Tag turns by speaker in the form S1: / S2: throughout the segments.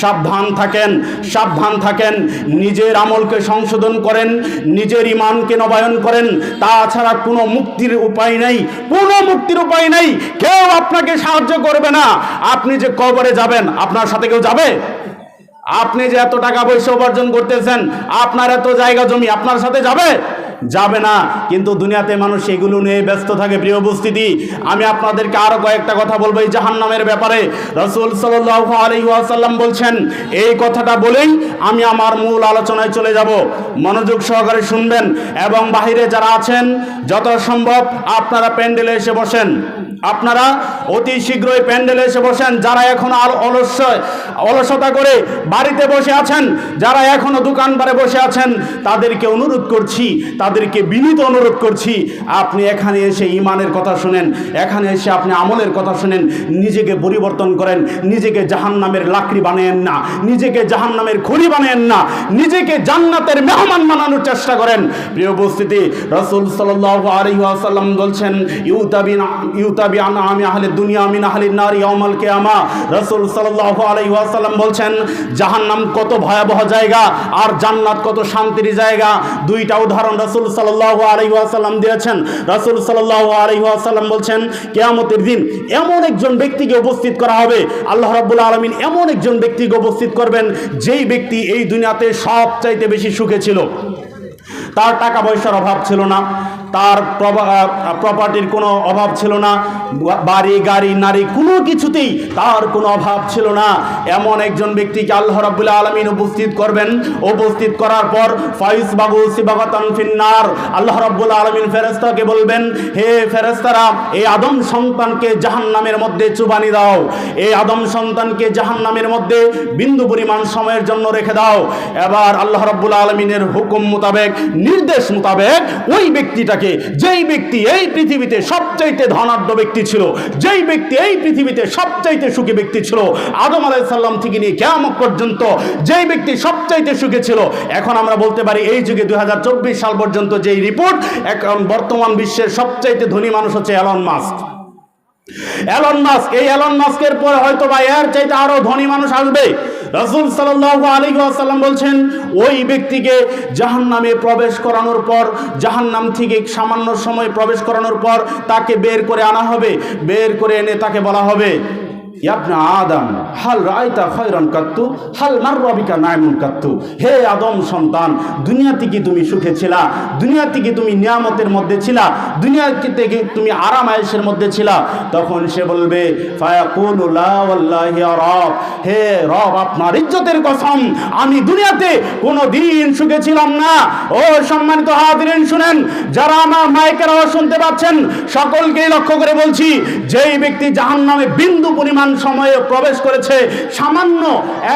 S1: সাবধান থাকেন সাবধান থাকেন। নিজের আমলকে সংশোধন করেন, নিজের ইমানকে নবায়ন করেন। তাছাড়া কোনো মুক্তির উপায় নেই, কোনো মুক্তির উপায় নেই। কেউ আপনাকে সাহায্য করবে না। আপনি যে কবরে যাবেন, আপনার সাথে কেউ যাবে? আপনি যে এত টাকা পয়সা উপার্জন করতেছেন, আপনার এত জায়গা জমি আপনার সাথে যাবে? যাবে না। কিন্তু দুনিয়াতে মানুষ এগুলো নিয়ে ব্যস্ত থাকে, প্রিয় উপস্থিতি। আমি আপনাদেরকে আরও কয়েকটা কথা বলব এই জাহান্নামের ব্যাপারে। রসুল আলাইহি বলছেন, এই কথাটা বলেই আমি আমার মূল আলোচনায় চলে যাব। মনোযোগ সহকারে শুনবেন এবং বাহিরে যারা আছেন, যত সম্ভব আপনারা প্যান্ডেলে এসে বসেন। আপনারা অতি শীঘ্রই প্যান্ডেলে এসে বসেন। যারা এখন আর অলস্য অলসতা করে বাড়িতে বসে আছেন, যারা এখনও দোকান বারে বসে আছেন, তাদেরকে অনুরোধ করছি তাদেরকে বিনীত অনুরোধ করছি, আপনি এখানে এসে ইমানের কথা শুনেন, এখানে এসে আপনি আমলের কথা শুনেন, নিজেকে পরিবর্তন করেন, নিজেকে জাহান্নামের লাকড়ি বানায়েন না, নিজেকে জাহান্নামের খড়ি বানায়েন না, নিজেকে জান্নাতের মেহমান বানানোর চেষ্টা করেন। প্রিয় উপস্থিতি, রসুল সাল্লাল্লাহু আলাইহি বলছেন ইউতাবি আন আমি আহলে দুনিয়া মিন আহলি নার ইয়াউমাল কিয়ামা। রাসূল সাল্লাল্লাহু আলাইহি ওয়াসাল্লাম বলছেন, জাহান্নাম কত ভয়াবহ জায়গা আর জান্নাত কত শান্তির জায়গা। দুইটা উদাহরণ রাসূল সাল্লাল্লাহু সাল্লাহ ওয়াসাল্লাম দিয়েছেন। রাসুল সাল্লাহ আলাইহি ওয়াসাল্লাম বলছেন, কেয়ামতের দিন এমন একজন ব্যক্তিকে উপস্থিত করা হবে। আল্লাহ রাবুল আলমিন এমন একজন ব্যক্তিকে উপস্থিত করবেন, যেই ব্যক্তি এই দুনিয়াতে সবচাইতে বেশি সুখে ছিল। তার টাকা পয়সার অভাব ছিল না। তার প্রপার্টির কোনো অভাব ছিল না বাড়ি, গাড়ি, নারী, কোনো কিছুতেই তার কোনো অভাব ছিল না। এমন একজন ব্যক্তিকে আল্লাহ রাব্বুল আলমিন উপস্থিত করবেন। উপস্থিত করার পর ফাইস বাবু সিবাগতান ফিন্নার, আল্লাহ রাব্বুল আলমিন ফেরেস্তাকে বলবেন, হে ফেরেস্তারা এই আদম সন্তানকে জাহান্নামের মধ্যে চুবানি দাও। এই আদম সন্তানকে জাহান্নামের মধ্যে বিন্দু পরিমাণ সময়ের জন্য রেখে দাও। এবার আল্লাহ রাব্বুল আলমিনের হুকুম মোতাবেক, নির্দেশ মোতাবেক ওই ব্যক্তিটাকে যেই ব্যক্তি এই পৃথিবীতে সবচাইতে ধনাঢ্য ব্যক্তি ছিল, যেই ব্যক্তি এই পৃথিবীতে সবচাইতে সুখী ব্যক্তি ছিল, আদম আলাইসাল্লাম থেকে নিয়ে কেমন পর্যন্ত যেই ব্যক্তি সবচাইতে সুখী ছিল, এখন আমরা বলতে পারি এই যুগে দুই হাজার চব্বিশ সাল পর্যন্ত যেই রিপোর্ট, এখন বর্তমান বিশ্বের সবচাইতে ধনী মানুষ হচ্ছে অ্যালন মাস্ক অ্যালন মাস্ক এই অ্যালন মাস্কের পরে হয়তো বা এর চাইতে আরও ধনী মানুষ আসবে। রসুল সাল্লাল্লাহু আলী সাল্লাম বলছেন, ওই ব্যক্তিকে জাহান নামে প্রবেশ করানোর পর জাহান নাম থেকে সামান্য সময় প্রবেশ করানোর পর তাকে বের করে আনা হবে। বের করে এনে তাকে বলা হবে ইয়াবনা আদম, হাল রায়তা খয়রান কাত্তু, হাল নাইমুন কাত্তু। হে আদম সন্তান দুনিয়া থেকে তুমি সুখে ছিলা? দুনিয়া থেকে তুমি নিয়ামতের মধ্যে ছিলা? দুনিয়া থেকে তুমি আরাম মধ্যে ছিলা? তখন সে বলবে হে রব, আপনার ইজ্জতের কসম, আমি দুনিয়াতে কোনো দিন সুখে ছিলাম না। ও সম্মানিত শুনেন, যারা আমার মাইকের আওয়াজ শুনতে পাচ্ছেন, সকলকেই লক্ষ্য করে বলছি, যেই ব্যক্তি জাহান্নামে বিন্দু পরিমাণ সময়ে প্রবেশ করেছে, সামান্য,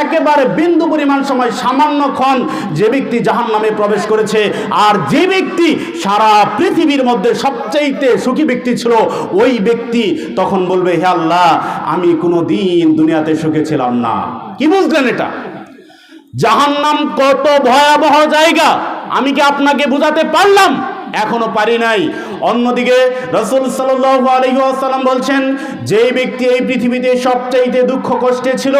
S1: একেবারে বিন্দু পরিমাণ সময়, সামান্য ক্ষণ যে ব্যক্তি জাহান নামে প্রবেশ করেছে, আর যে ব্যক্তি সারা পৃথিবীর মধ্যে সবচাইতে সুখী ব্যক্তি ছিল, ওই ব্যক্তি তখন বলবে, হে আল্লাহ, আমি কোনো দিন দুনিয়াতে সুখে ছিলাম না। কি বুঝলেন এটা? জাহান্নাম কত ভয়াবহ জায়গা, আমি কি আপনাকে বোঝাতে পারলাম? এখনও পারি নাই। অন্যদিকে রসুল সাল্লাল্লাহু আলাইহি ওয়াসাল্লাম বলছেন, যেই ব্যক্তি এই পৃথিবীতে সবচাইতে দুঃখ কষ্টে ছিল,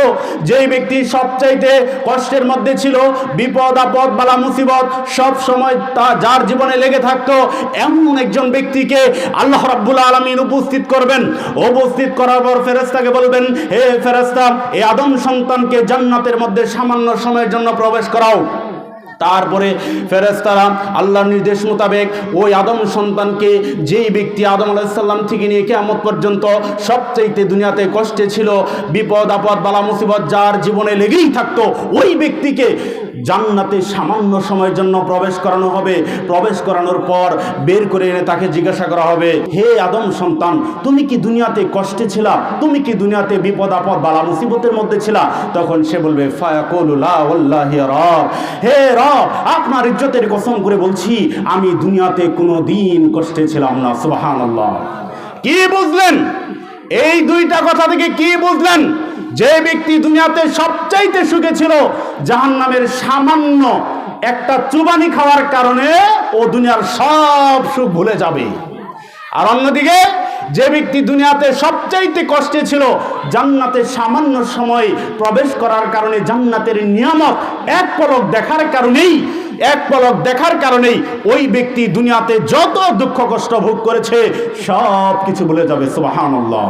S1: যেই ব্যক্তি সবচাইতে কষ্টের মধ্যে ছিল, বিপদ, আপদ, বালা, মুসিবত, সব সময় তা যার জীবনে লেগে থাকতো, এমন একজন ব্যক্তিকে আল্লাহ রাব্বুল আলামিন উপস্থিত করবেন। উপস্থিত করার পর ফেরেশতাকে বলবেন, হে ফেরেশতা, এই আদম সন্তানকে জান্নাতের মধ্যে সামান্য সময়ের জন্য প্রবেশ করাও। তারপরে ফেরেস্তারা আল্লাহর নির্দেশ মোতাবেক ওই আদম সন্তানকে যেই ব্যক্তি আদম আলাইসাল্লাম থেকে নিয়ে কেমন পর্যন্ত সবচাইতে দুনিয়াতে কষ্টে ছিল, বিপদ, আপদ, বালা, মুসিবত যার জীবনে লেগেই থাকতো, ওই ব্যক্তিকে জান্নাতে সামান্য সময়ের জন্য প্রবেশ করানো হবে। প্রবেশ করানোর পর বের করে এনে তাকে জিজ্ঞাসা করা হবে, হে আদম সন্তান, তুমি কি দুনিয়াতে কষ্টে ছিলা? তুমি কি দুনিয়াতে বিপদ, আপদ, বালা, মুসিবতের মধ্যে ছিলা? তখন সে বলবে ফায়াকুল্লাহ হে রব আপনার ইজ্জতের কসম করে বলছি, আমি দুনিয়াতে কোনো দিন কষ্টে ছিলাম না সুবাহান কি বুঝলেন? এই দুইটা কথা থেকে কি বুঝলেন? যে ব্যক্তি দুনিয়াতে সবচাইতে সুখে ছিল জাহান নামের সামান্য একটা চুবানি খাওয়ার কারণে ও দুনিয়ার সব সুখ ভুলে যাবে। আর অন্যদিকে যে ব্যক্তি দুনিয়াতে সবচাইতে কষ্টে ছিল, জান্নাতে সামান্য সময় প্রবেশ করার কারণে জান্নাতের নিয়ামক এক পলক দেখার কারণেই, এক পলক দেখার কারণেই ওই ব্যক্তি দুনিয়াতে যত দুঃখ কষ্ট ভোগ করেছে সব কিছু বলে যাবে, সুবহানাল্লাহ।